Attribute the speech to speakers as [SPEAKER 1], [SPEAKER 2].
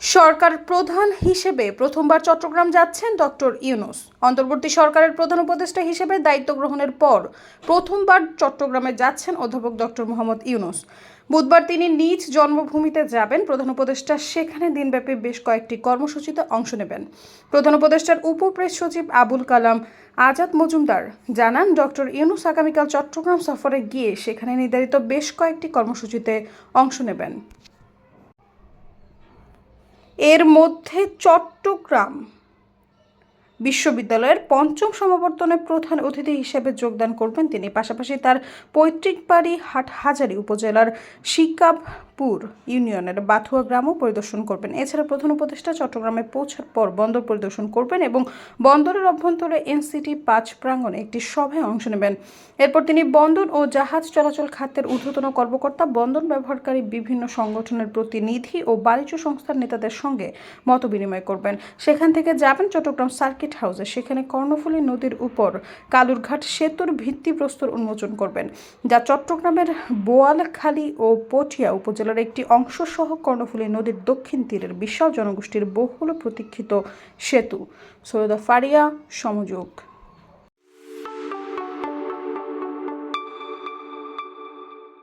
[SPEAKER 1] সরকার প্রধান হিসেবে প্রথমবার চট্টগ্রাম যাচ্ছেন ডক্টর ইউনুস। অন্তর্বর্তী সরকারের প্রধান উপদেষ্টা হিসেবে দায়িত্ব গ্রহণের পর প্রথমবার চট্টগ্রামে যাচ্ছেন অধ্যাপক ডক্টর মোহাম্মদ ইউনুস। বুধবার তিনি নিজ জন্মভূমিতে যাবেন। প্রধান উপদেষ্টা সেখানে দিনব্যাপী বেশ কয়েকটি কর্মসূচিতে অংশ নেবেন। প্রধান উপদেষ্টার উপপ্রেস সচিব আবুল কালাম আজাদ মজুমদার জানান, ডক্টর ইউনুস আগামীকাল চট্টগ্রাম সফরে গিয়ে সেখানে নির্ধারিত বেশ কয়েকটি কর্মসূচিতে অংশ নেবেন। এর মধ্যে চট্টগ্রাম। বিশ্ববিদ্যালয়ের পঞ্চম সমাবর্তনে প্রধান অতিথি হিসেবে যোগদান করবেন তিনি। পাশাপাশি তার পৈতৃক বাড়ি হাটহাজারী উপজেলার শিকাবপুর ইউনিয়নের বাথুয়া গ্রামও পরিদর্শন করবেন। এছাড়া প্রধান উপদেষ্টা চট্টগ্রামে পৌঁছার পর বন্দর পরিদর্শন করবেন এবং বন্দরের অভ্যন্তরে এনসিটি পাঁচ প্রাঙ্গণে একটি সভায় অংশ নেবেন। এরপর তিনি বন্দর ও জাহাজ চলাচল খাতের ঊর্ধ্বতন কর্মকর্তা, বন্দর ব্যবহারকারী, বিভিন্ন সংগঠনের প্রতিনিধি ও বাণিজ্য সংস্থার নেতাদের সঙ্গে মত বিনিময় করবেন। সেখান থেকে যাবেন চট্টগ্রাম সার্কিট হাউসে সেখানে কর্ণফুলী নদীর উপর কালুরঘাট সেতুর ভিত্তিপ্রস্তর উন্মোচন করবেন, যা চট্টগ্রামের বোয়ালখালী ও পটিয়া উপজেলার একটি অংশ সহ কর্ণফুলী নদীর দক্ষিণ তীরের বিশাল জনগোষ্ঠীর বহুল প্রতীক্ষিত সেতু। সৈয়দা ফারিয়া, সমযোগ।